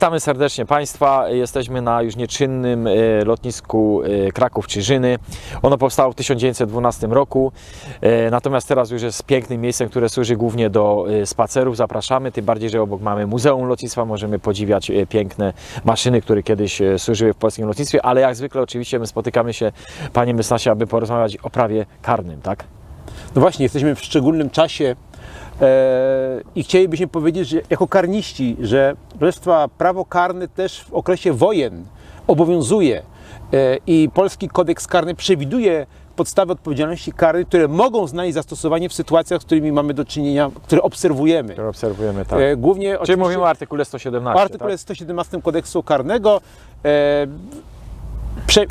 Witamy serdecznie Państwa. Jesteśmy na już nieczynnym e, lotnisku e, Kraków-Czyżyny. Ono powstało w 1912 roku, e, natomiast teraz już jest pięknym miejscem, które służy głównie do spacerów. Zapraszamy, tym bardziej, że obok mamy Muzeum Lotnictwa, możemy podziwiać piękne maszyny, które kiedyś służyły w polskim lotnictwie, ale jak zwykle oczywiście my spotykamy się, Panie Mysnasie, aby porozmawiać o prawie karnym, tak? No właśnie, jesteśmy w szczególnym czasie i chcielibyśmy powiedzieć, że jako karniści, że Państwa, prawo karne też w okresie wojen obowiązuje e, i polski kodeks karny przewiduje podstawy odpowiedzialności karnej, które mogą znaleźć zastosowanie w sytuacjach, z którymi mamy do czynienia, które obserwujemy. Które obserwujemy, tak. E, głównie Czyli mówimy o artykule 117, o artykule tak? 117 kodeksu karnego. E,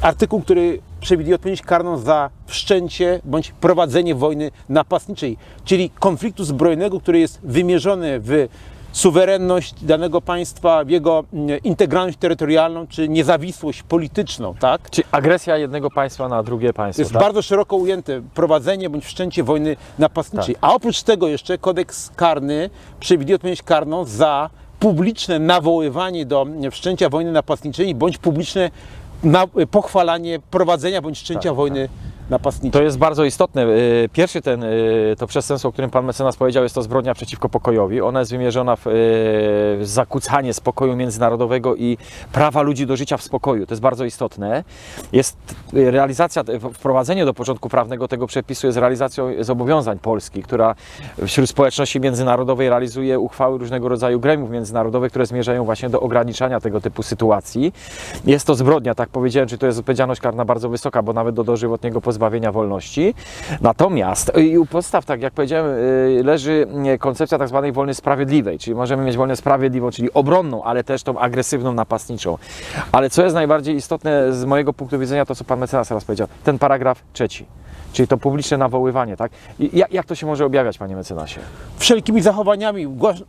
artykuł, który przewiduje odpowiedzialność karną za wszczęcie bądź prowadzenie wojny napastniczej, czyli konfliktu zbrojnego, który jest wymierzony w suwerenność danego państwa, w jego mm, integralność terytorialną czy niezawisłość polityczną, tak? Czyli agresja jednego państwa na drugie państwo. jest tak? bardzo szeroko ujęte prowadzenie bądź wszczęcie wojny napastniczej. A oprócz tego jeszcze kodeks karny przewiduje odpowiedzialność karną za publiczne nawoływanie do wszczęcia wojny napastniczej bądź publiczne na, pochwalanie prowadzenia bądź wszczęcia Tak, wojny To jest bardzo istotne. Y, Pierwszy ten, y, to przestępstwo, o którym pan mecenas powiedział, jest to zbrodnia przeciwko pokojowi. Ona jest wymierzona w y, zakłócanie spokoju międzynarodowego i prawa ludzi do życia w spokoju. To jest bardzo istotne. Jest realizacja, wprowadzenie do porządku prawnego tego przepisu jest realizacją zobowiązań Polski, która wśród społeczności międzynarodowej realizuje uchwały różnego rodzaju gremiów międzynarodowych, które zmierzają właśnie do ograniczania tego typu sytuacji. Jest to zbrodnia, tak powiedziałem, czy to jest odpowiedzialność karna bardzo wysoka, bo nawet do dożywotniego pozbawienia wolności. Natomiast y, i u podstaw, tak jak powiedziałem, y, leży y, koncepcja tak zwanej wojny sprawiedliwej, czyli możemy mieć wojnę sprawiedliwą, czyli obronną, ale też tą agresywną, napastniczą. Ale co jest najbardziej istotne z mojego punktu widzenia, to co pan mecenas teraz powiedział, ten paragraf trzeci. Czyli to publiczne nawoływanie, tak? Jak, jak to się może objawiać, panie mecenasie? wszelkimi zachowaniami,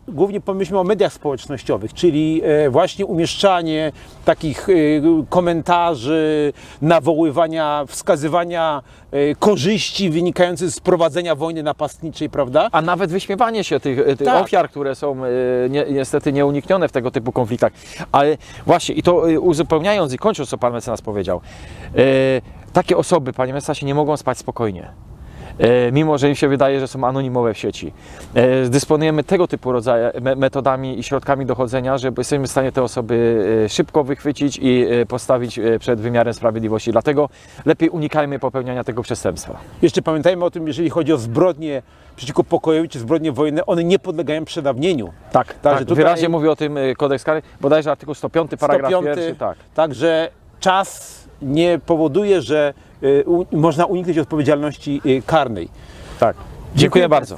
głównie pomyślmy o mediach społecznościowych, czyli e, właśnie umieszczanie takich e, komentarzy, nawoływania, wskazywania e, korzyści wynikających z prowadzenia wojny napastniczej, prawda? A nawet wyśmiewanie się tych, tych Tak. ofiar, które są e, nie, niestety nieuniknione w tego typu konfliktach. Ale właśnie, i to e, uzupełniając i kończąc, co pan mecenas powiedział, e, takie osoby, panie mecenasie, nie mogą spać spokojnie. E, Mimo, że im się wydaje, że są anonimowe w sieci. E, Dysponujemy tego typu rodzaje, me- metodami i środkami dochodzenia, żeby jesteśmy w stanie te osoby e, szybko wychwycić i postawić przed wymiarem sprawiedliwości. Dlatego lepiej unikajmy popełniania tego przestępstwa. Jeszcze pamiętajmy o tym, jeżeli chodzi o zbrodnie przeciwko pokojowi czy zbrodnie wojenne, one nie podlegają przedawnieniu. Tak, tak, że tutaj- wyraźnie mówi o tym kodeks karny, bodajże artykuł 105, paragraf 105, pierwszy, tak. Także czas nie powoduje, że y, można uniknąć odpowiedzialności y, karnej. tak. Dziękuję, Dziękuję bardzo.